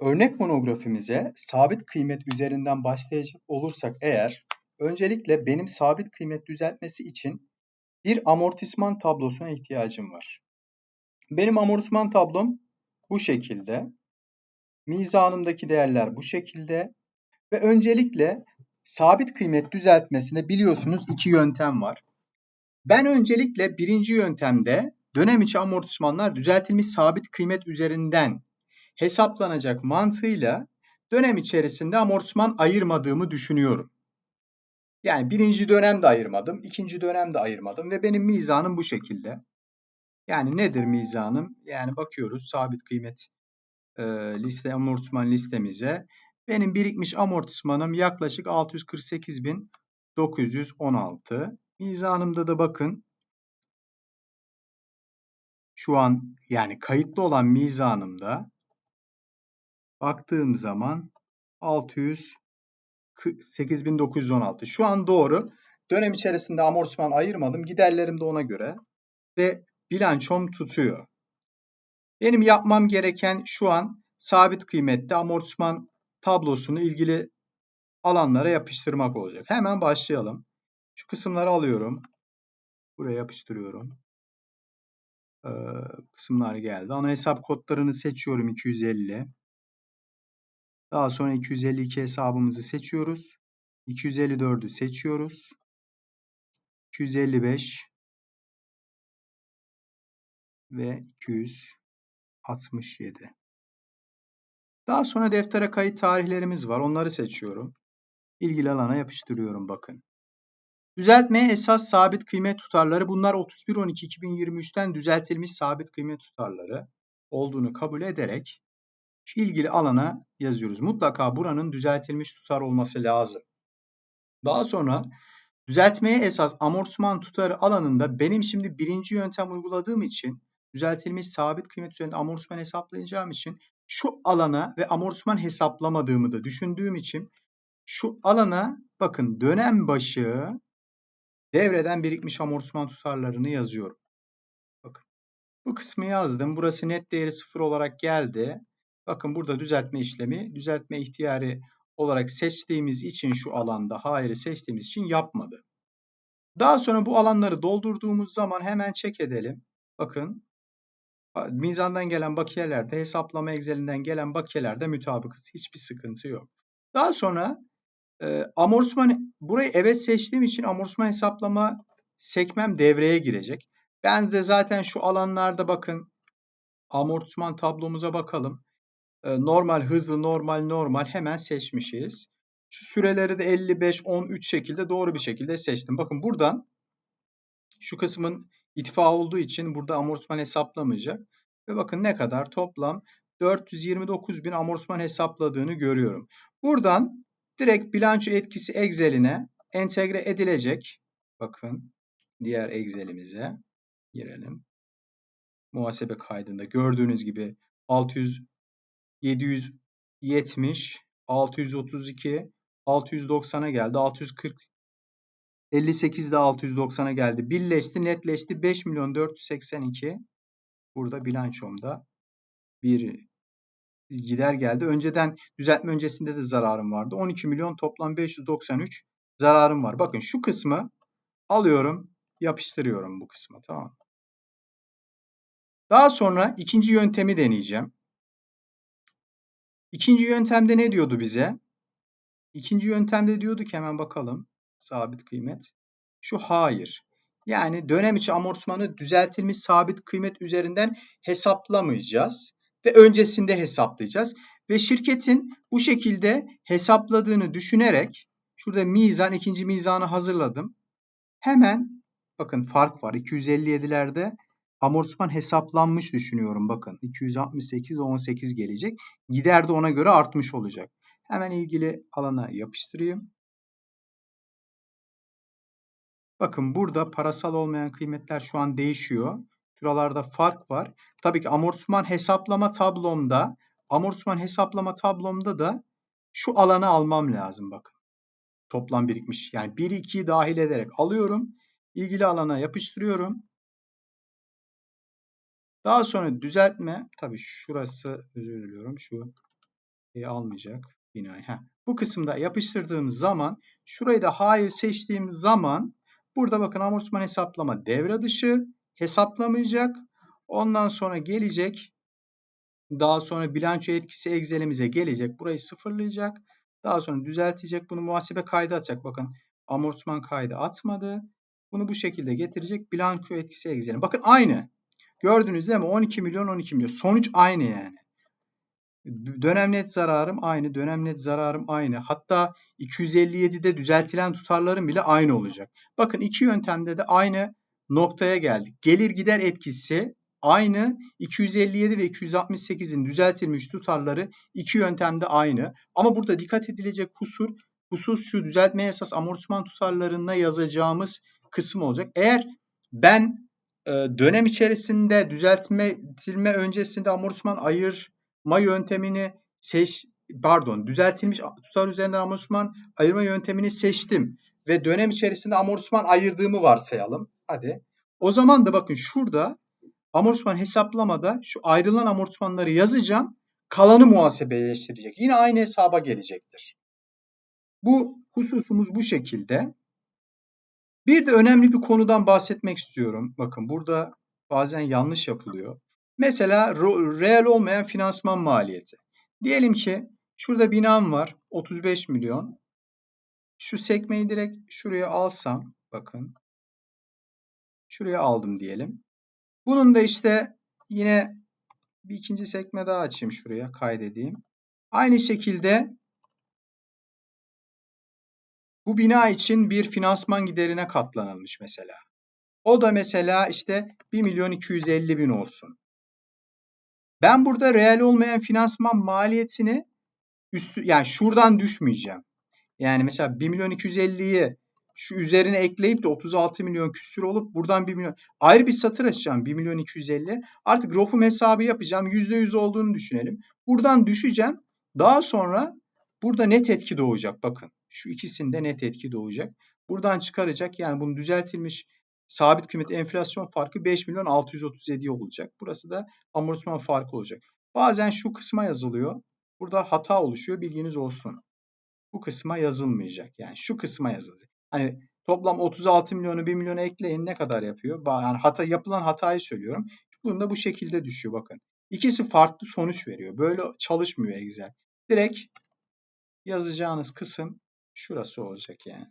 Örnek monografimize sabit kıymet üzerinden başlayacak olursak eğer öncelikle benim sabit kıymet düzeltmesi için bir amortisman tablosuna ihtiyacım var. Benim amortisman tablom bu şekilde. Mizanımdaki değerler bu şekilde. Ve öncelikle sabit kıymet düzeltmesinde biliyorsunuz iki yöntem var. Ben öncelikle birinci yöntemde dönem içi amortismanlar düzeltilmiş sabit kıymet üzerinden hesaplanacak mantığıyla dönem içerisinde amortisman ayırmadığımı düşünüyorum. Yani birinci dönemde ayırmadım, ikinci dönemde ayırmadım ve benim mizanım bu şekilde. Yani nedir mizanım? Yani bakıyoruz sabit kıymet e, liste amortisman listemize. Benim birikmiş amortismanım yaklaşık 648.916. Mizanımda da bakın şu an yani kayıtlı olan mizanımda baktığım zaman 600 8916. Şu an doğru. Dönem içerisinde amortisman ayırmadım. Giderlerim de ona göre ve bilançom tutuyor. Benim yapmam gereken şu an sabit kıymette amortisman tablosunu ilgili alanlara yapıştırmak olacak. Hemen başlayalım. Şu kısımları alıyorum. Buraya yapıştırıyorum. Ee, kısımlar geldi. Ana hesap kodlarını seçiyorum 250. Daha sonra 252 hesabımızı seçiyoruz. 254'ü seçiyoruz. 255 ve 267. Daha sonra deftere kayıt tarihlerimiz var. Onları seçiyorum. İlgili alana yapıştırıyorum bakın. Düzeltmeye esas sabit kıymet tutarları bunlar 31.12.2023'ten düzeltilmiş sabit kıymet tutarları olduğunu kabul ederek şu ilgili alana yazıyoruz. Mutlaka buranın düzeltilmiş tutar olması lazım. Daha sonra düzeltmeye esas amortisman tutarı alanında benim şimdi birinci yöntem uyguladığım için düzeltilmiş sabit kıymet üzerinde amortisman hesaplayacağım için şu alana ve amortisman hesaplamadığımı da düşündüğüm için şu alana bakın dönem başı devreden birikmiş amortisman tutarlarını yazıyorum. Bakın bu kısmı yazdım. Burası net değeri sıfır olarak geldi. Bakın burada düzeltme işlemi, düzeltme ihtiyarı olarak seçtiğimiz için şu alanda hayırı seçtiğimiz için yapmadı. Daha sonra bu alanları doldurduğumuz zaman hemen çek edelim. Bakın mizandan gelen bakiyelerde hesaplama Excel'inden gelen bakiyelerde mütabıkız. Hiçbir sıkıntı yok. Daha sonra e, amortisman burayı evet seçtiğim için amortisman hesaplama sekmem devreye girecek. Ben de zaten şu alanlarda bakın amortisman tablomuza bakalım normal, hızlı, normal, normal hemen seçmişiz. Şu süreleri de 55, 13 şekilde doğru bir şekilde seçtim. Bakın buradan şu kısmın itfa olduğu için burada amortisman hesaplamayacak. Ve bakın ne kadar toplam 429 bin amortisman hesapladığını görüyorum. Buradan direkt bilanço etkisi Excel'ine entegre edilecek. Bakın diğer Excel'imize girelim. Muhasebe kaydında gördüğünüz gibi 600 770, 632, 690'a geldi. 640, 58 de 690'a geldi. Birleşti, netleşti. 5 milyon 482. Burada bilançomda bir gider geldi. Önceden düzeltme öncesinde de zararım vardı. 12 milyon toplam 593 zararım var. Bakın şu kısmı alıyorum, yapıştırıyorum bu kısmı. Tamam Daha sonra ikinci yöntemi deneyeceğim. İkinci yöntemde ne diyordu bize? İkinci yöntemde diyordu ki hemen bakalım. Sabit kıymet. Şu hayır. Yani dönem içi amortismanı düzeltilmiş sabit kıymet üzerinden hesaplamayacağız. Ve öncesinde hesaplayacağız. Ve şirketin bu şekilde hesapladığını düşünerek şurada mizan, ikinci mizanı hazırladım. Hemen bakın fark var. 257'lerde amortisman hesaplanmış düşünüyorum. Bakın 268 18 gelecek. Gider de ona göre artmış olacak. Hemen ilgili alana yapıştırayım. Bakın burada parasal olmayan kıymetler şu an değişiyor. Şuralarda fark var. Tabii ki amortisman hesaplama tablomda amortisman hesaplama tablomda da şu alanı almam lazım bakın. Toplam birikmiş. Yani 1 2'yi dahil ederek alıyorum. İlgili alana yapıştırıyorum. Daha sonra düzeltme tabii şurası özür diliyorum şu E, almayacak binayı. Heh. Bu kısımda yapıştırdığımız zaman şurayı da hayır seçtiğimiz zaman burada bakın amortisman hesaplama devre dışı hesaplamayacak. Ondan sonra gelecek. Daha sonra bilanço etkisi Excel'imize gelecek. Burayı sıfırlayacak. Daha sonra düzeltecek. Bunu muhasebe kaydı atacak. Bakın amortisman kaydı atmadı. Bunu bu şekilde getirecek. Bilanço etkisi Excel'e. Bakın aynı. Gördünüz değil mi? 12 milyon 12 milyon. Sonuç aynı yani. Dönem net zararım aynı. Dönem net zararım aynı. Hatta 257'de düzeltilen tutarlarım bile aynı olacak. Bakın iki yöntemde de aynı noktaya geldik. Gelir gider etkisi aynı. 257 ve 268'in düzeltilmiş tutarları iki yöntemde aynı. Ama burada dikkat edilecek kusur husus şu düzeltme esas amortisman tutarlarına yazacağımız kısım olacak. Eğer ben dönem içerisinde düzeltme öncesinde amortisman ayırma yöntemini seç pardon düzeltilmiş tutar üzerinden amortisman ayırma yöntemini seçtim ve dönem içerisinde amortisman ayırdığımı varsayalım. Hadi. O zaman da bakın şurada amortisman hesaplamada şu ayrılan amortismanları yazacağım. Kalanı muhasebeleştirecek. Yine aynı hesaba gelecektir. Bu hususumuz bu şekilde. Bir de önemli bir konudan bahsetmek istiyorum. Bakın burada bazen yanlış yapılıyor. Mesela reel olmayan finansman maliyeti. Diyelim ki şurada binam var 35 milyon. Şu sekmeyi direkt şuraya alsam bakın. Şuraya aldım diyelim. Bunun da işte yine bir ikinci sekme daha açayım şuraya kaydedeyim. Aynı şekilde bu bina için bir finansman giderine katlanılmış mesela. O da mesela işte 1 milyon 250 bin olsun. Ben burada reel olmayan finansman maliyetini üstü yani şuradan düşmeyeceğim. Yani mesela 1 milyon 250'yi şu üzerine ekleyip de 36 milyon küsür olup buradan 1 milyon ayrı bir satır açacağım 1 milyon 250. Artık ROF'um hesabı yapacağım. %100 olduğunu düşünelim. Buradan düşeceğim. Daha sonra burada net etki doğacak bakın. Şu ikisinde net etki doğacak. Buradan çıkaracak. Yani bunun düzeltilmiş sabit kıymet enflasyon farkı 5 milyon 637 olacak. Burası da amortisman farkı olacak. Bazen şu kısma yazılıyor. Burada hata oluşuyor. Bilginiz olsun. Bu kısma yazılmayacak. Yani şu kısma yazılacak. Hani toplam 36 milyonu 1 milyona ekleyin ne kadar yapıyor? Yani hata yapılan hatayı söylüyorum. Bunda bu şekilde düşüyor bakın. İkisi farklı sonuç veriyor. Böyle çalışmıyor Excel. Direkt yazacağınız kısım şurası olacak yani.